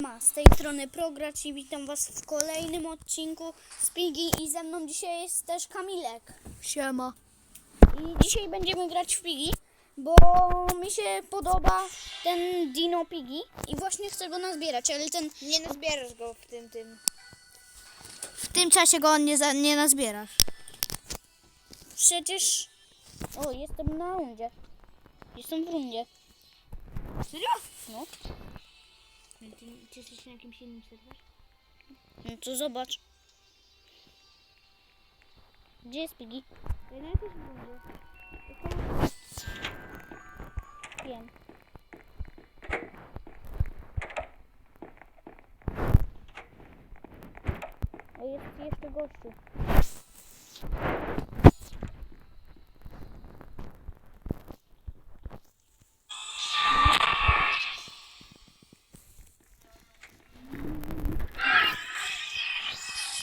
Ma z tej strony Progracz i witam Was w kolejnym odcinku z Pigi i ze mną dzisiaj jest też Kamilek. Siema. I dzisiaj będziemy grać w Pigi, bo mi się podoba ten Dino Pigi i właśnie chcę go nazbierać, ale ten Nie nazbierasz go w tym tym. W tym czasie go nie, za, nie nazbierasz. przecież... O, jestem na rundzie. Jestem w rundzie. Serio? No, Ty, ty jesteś na jakimś innym serwerze? no to zobacz. Gdzie jest Pigi? Ja. Wiem. O, jest jeszcze gościu.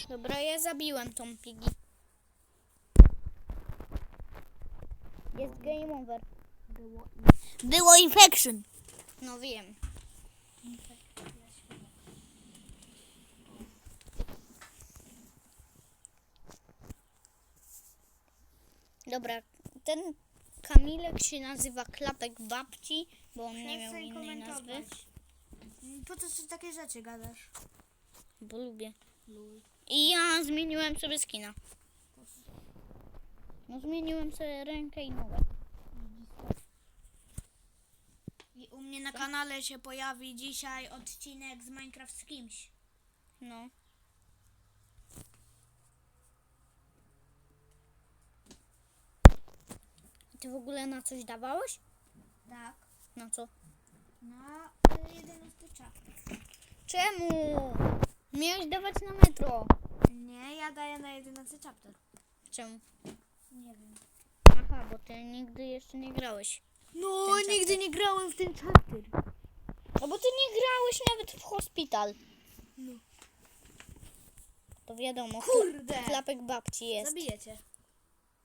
Dobra, ja zabiłem tą pigi. Jest game over. Było, Było infection. No wiem. Dobra, ten Kamilek się nazywa Klapek Babci, bo on nie miał innej nazwy, Po co ty takie rzeczy gadasz? bo lubię. I ja zmieniłem sobie skina. No zmieniłem sobie rękę i nogę. I u mnie na kanale się pojawi dzisiaj odcinek z Minecraft z kimś. No. Ty w ogóle na coś dawałeś? Tak. Na co? Na y, 11 chapter. Czemu? Miałeś dawać na metro. Nie, ja daję na 11 chapter. Czemu? Nie wiem. Aha, bo ty nigdy jeszcze nie grałeś. No, Ten nigdy chapter. nie grałem w ten chapter. No bo ty nie grałeś nawet w hospital. No. To wiadomo, Kurde. kla- klapek babci jest. Zabiję cię.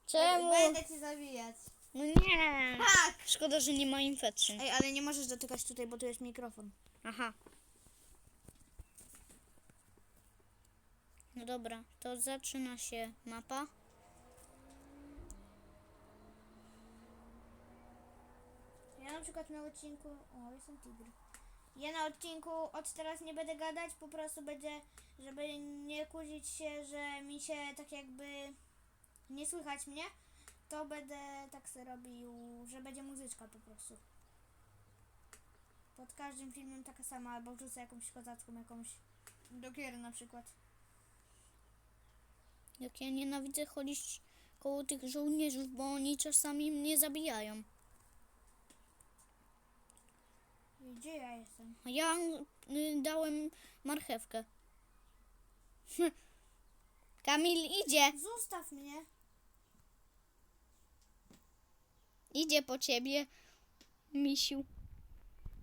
Czemu? Będę cię zabijać. No nie. Tak. Szkoda, że nie ma infection. Ej, ale nie możesz dotykać tutaj, bo tu jest mikrofon. Aha. No dobra, to zaczyna się mapa. Ja na przykład na odcinku. O, jestem tigr. Ja na odcinku od teraz nie będę gadać, po prostu będzie, żeby nie kłócić się, że mi się tak jakby nie słychać mnie, to będę tak sobie robił, że będzie muzyczka po prostu. Pod każdym filmem taka sama, albo wrzucę jakąś kozacką, jakąś do gier na przykład. Jak ja nienawidzę chodzić koło tych żołnierzów, bo oni czasami mnie zabijają. Gdzie ja jestem? A ja y, dałem marchewkę. Kamil idzie, Zostaw mnie! idzie po ciebie, misiu.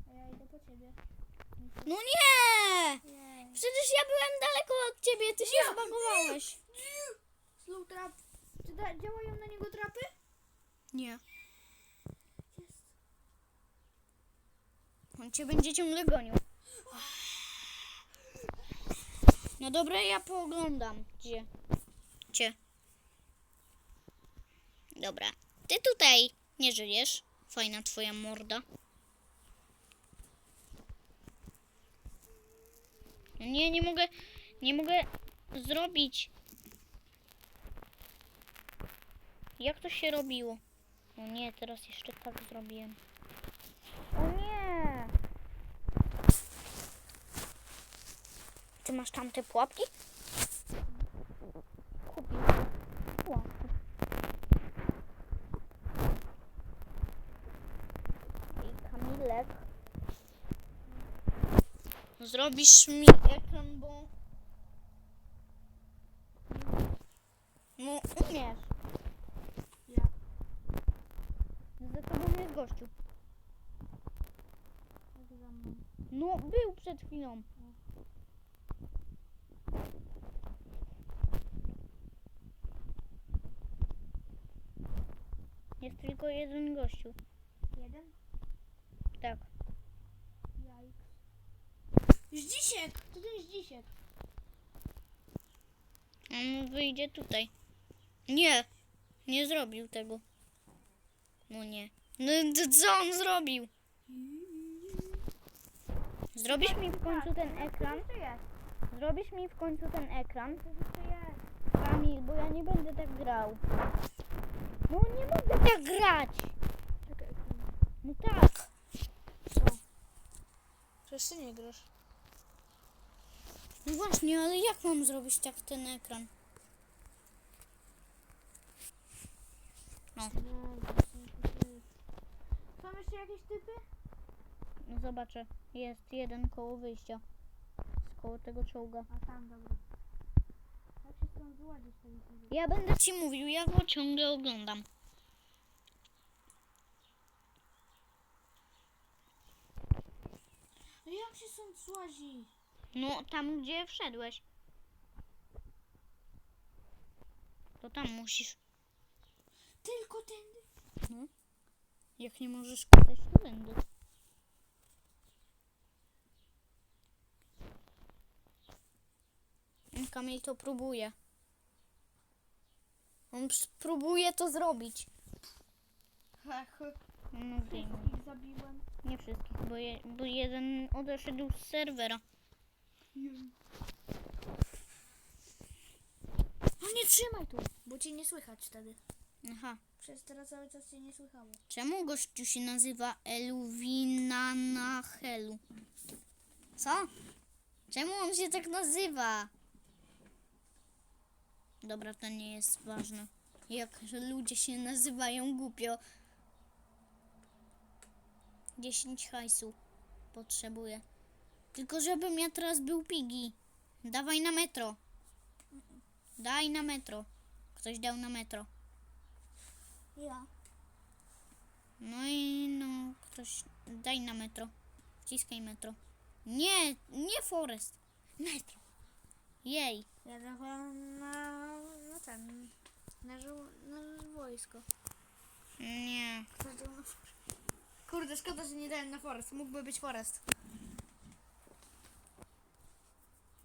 A ja idę po ciebie. No nie! Jej. Przecież ja byłem daleko od ciebie, ty się zbagowałeś. Slow trap. Czy da, działają na niego trapy? Nie. On cię będzie ciągle gonił. No dobra, ja pooglądam. Gdzie? Cię. Dobra. Ty tutaj nie żyjesz. Fajna twoja morda. No Nie, nie mogę, nie mogę zrobić. Jak to się robiło? O nie, teraz jeszcze tak zrobiłem. O nie! Ty masz tam te pułapki? Pułapki. I Kamilek. Zrobisz mi ekran, bo... No, umiesz. Ja. Za tobą jest gościu. No, był Jest tylko jeden gościu. Jeden? Tak. Jajks. Zdzisiek! To ten Zdzisiek. On wyjdzie tutaj. Nie, nie zrobił tego. No nie. No co on zrobił? Zrobisz mi w końcu ten ekran? Zrobisz mi w końcu ten ekran? Kamil, bo ja nie będę tak grał. No nie mogę tak grać. No tak. Co? Przecież ty nie grasz. No właśnie, ale jak mam zrobić tak ten ekran? No, Są jeszcze jakieś typy? No zobaczę. Jest jeden koło wyjścia. Z koło tego czołga. A tam, dobra. Jak się stąd wyłazić? Ja będę ci mówił, ja go ciągle oglądam. No jak się stąd złazi? No, tam gdzie wszedłeś. To tam musisz. Tylko tędy? Jak nie możesz składać, to będę. Kamil to próbuje. On próbuje to zrobić. Ach, No wiem. ich zabiłem. Nie wszystkich, bo, je, bo jeden odeszedł z serwera. No nie trzymaj tu, bo cię nie słychać wtedy. Aha. Przez teraz cały czas cię nie słychało. Czemu gościu się nazywa Eluvinanachelu? Co? Czemu on się tak nazywa? Dobra, to nie jest ważne. Jak ludzie się nazywają głupio. 10 hajsu potrzebuję. Tylko żebym ja teraz był pigi. Dawaj na metro. Daj na metro. Ktoś dał na metro. Ja. No i no, ktoś daj na metro. Wciskaj metro. Nie, nie Forest. Metro. Jej. Ja dawałam na, na ten, na, żo- na wojsko. Nie. Na forest. Kurde, szkoda, że nie dałem na forest. Mógłby być forest.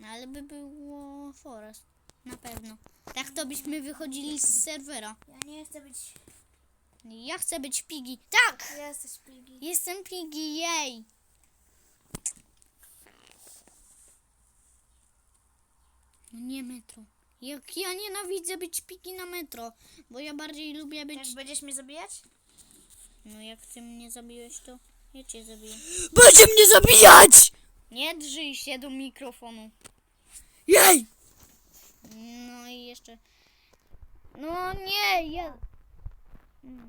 No, ale by było Forest. Na pewno. Tak to byśmy wychodzili z serwera. Ja nie chcę być... Ja chcę być pigi. Tak! Jesteś pigi. Jestem pigi, jej. No nie metro. Jak ja nienawidzę być pigi na metro, bo ja bardziej lubię być Też będziesz mnie zabijać? No jak ty mnie zabiłeś, to ja cię zabiję. Będzie mnie zabijać! Nie drżyj się do mikrofonu. Jej! No i jeszcze... No nie, ja... No,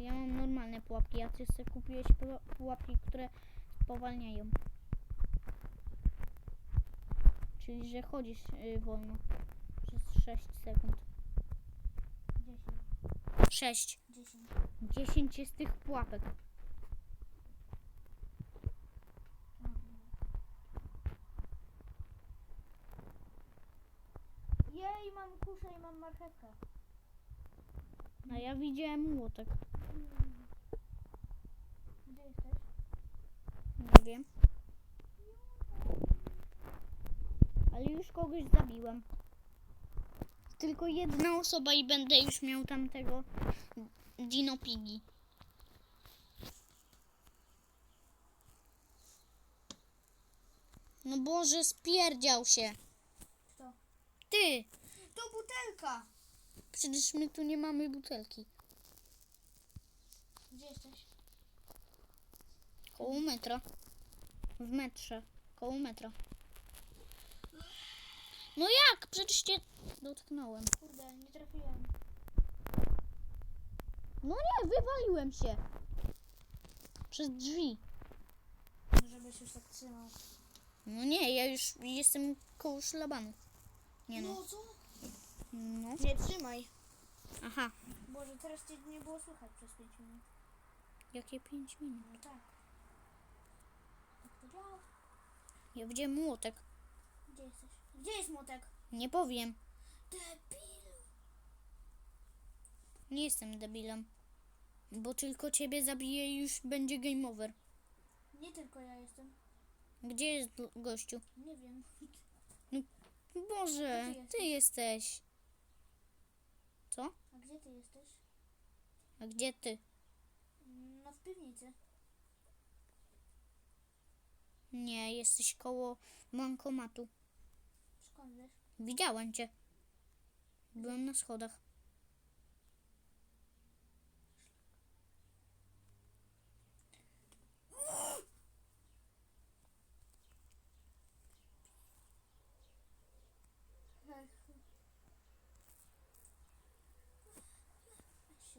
Ja mam normalne pułapki, a ty sobie kupiłeś pu- pułapki, które spowalniają. Czyli, że chodzisz y, wolno. Przez 6 sekund. 10. 6. 10. 10 jest tych pułapek. Jej, mam kuszę i mam marchewkę. A ja widziałem młotek. Gdzie jesteś? Nie wiem. Ale już kogoś zabiłem. Tylko jedna osoba i będę już miał tamtego Dino Pigi. No Boże, spierdział się. Kto? Ty! To butelka! Przecież my tu nie mamy butelki. Gdzie jesteś? Koło metra. W metrze. Koło metra. No jak? Przecież cię dotknąłem. Kurde, nie trafiłem. No nie, wywaliłem się. Przez drzwi. Żebyś już tak trzymał. No nie, ja już jestem koło szlabanu. Nie no. co? No. Nie trzymaj. Aha. Boże, teraz cię nie było słychać przez 5 minut. Jakie 5 minut? No tak. Jak to działa? Ja widziałem młotek. Gdzie jesteś? Gdzie jest młotek? Nie powiem. Debil! Nie jestem debilem. Bo tylko ciebie zabiję i już będzie game over. Nie tylko ja jestem. Gdzie jest l- gościu? Nie wiem. Boże, Gdzie ty ty jesteś. Co? A gdzie ty jesteś? A gdzie ty? No w piwnicy. Nie, jesteś koło bankomatu. Widziałem cię. Byłem na schodach.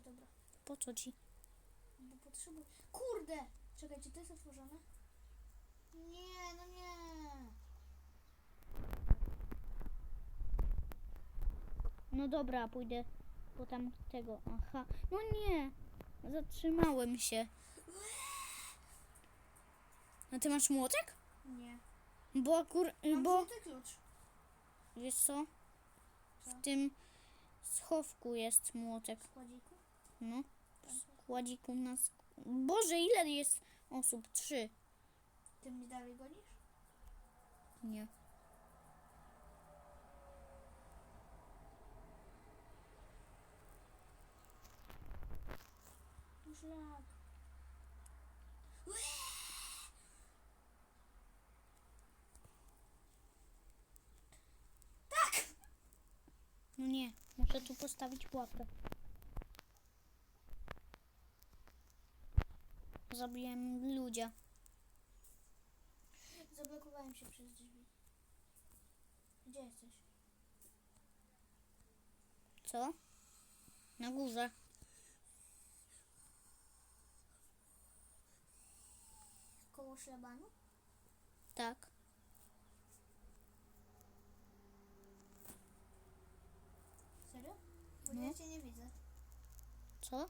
Dobra. Po co ci? Bo potrzebuję. Kurde! Czekaj, czy to jest otworzone? Nie, no nie. No dobra, pójdę po tam tego. Aha. No nie. Zatrzymałem się. A ty masz młotek? Nie. Bo akurat, Mam bo klucz. wiesz co? Co? W tym schowku jest młotek. W kładziku? No. W kładziku na sk- Boże, ile jest osób? Trzy. Ty mnie dalej gonisz? Nie. Szlak. No nie. Muszę tu postawić pułapkę. Zabiłem ludzia. Zablokowałem się przez drzwi. Gdzie jesteś? Co? Na górze. Koło szlabanu? Tak. Serio? Bo No. ja cię nie widzę. Co?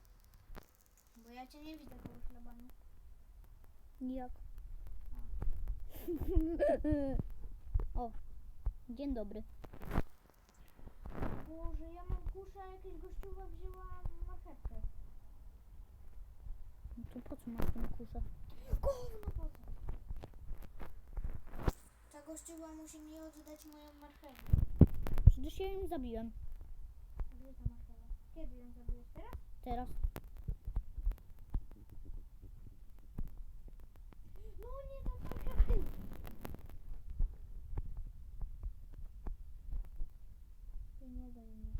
Bo ja cię nie widzę koło szlabanu. Jak? o. Dzień dobry. Boże, ja mam kuszę, a jakaś gościuwa wzięła marchewkę. No to po co masz tą kuszę? Gówno po co? Ta gościuwa musi mi oddać moją marchewkę. Przecież ja ją zabiłem. Gdzie ta marchewa? Kiedy ją zabiłeś? Teraz? Teraz. No nie, ta marchewka. Ty nie daj mi.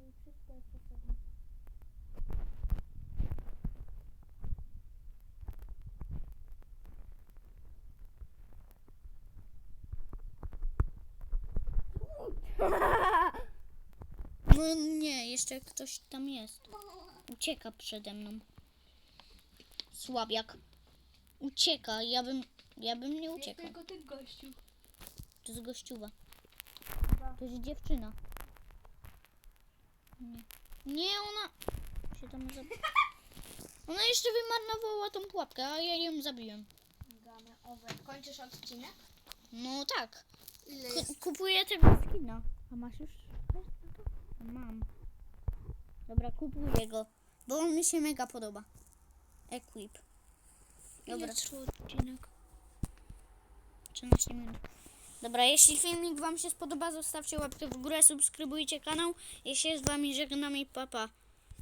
Ej, wszystko jest potrzebne. No nie, jeszcze ktoś tam jest. Ucieka przede mną. Słabiak. Ucieka, ja bym, ja bym nie uciekał. tylko ten gościu. To jest gościuwa. To jest dziewczyna. Nie. Nie, ona się tam zabi... Ona jeszcze wymarnowała tą pułapkę, a ja ją zabiłem. Kończysz odcinek? No tak. Ile Ku- kupuję tego skina. A masz już? Mam. Dobra, kupuję go, bo on mi się mega podoba. Equip. Dobra. trwa odcinek? 13 minut. Dobra, jeśli filmik Wam się spodoba, zostawcie łapkę w górę, subskrybujcie kanał. Jeśli jest z Wami żegnam i papa.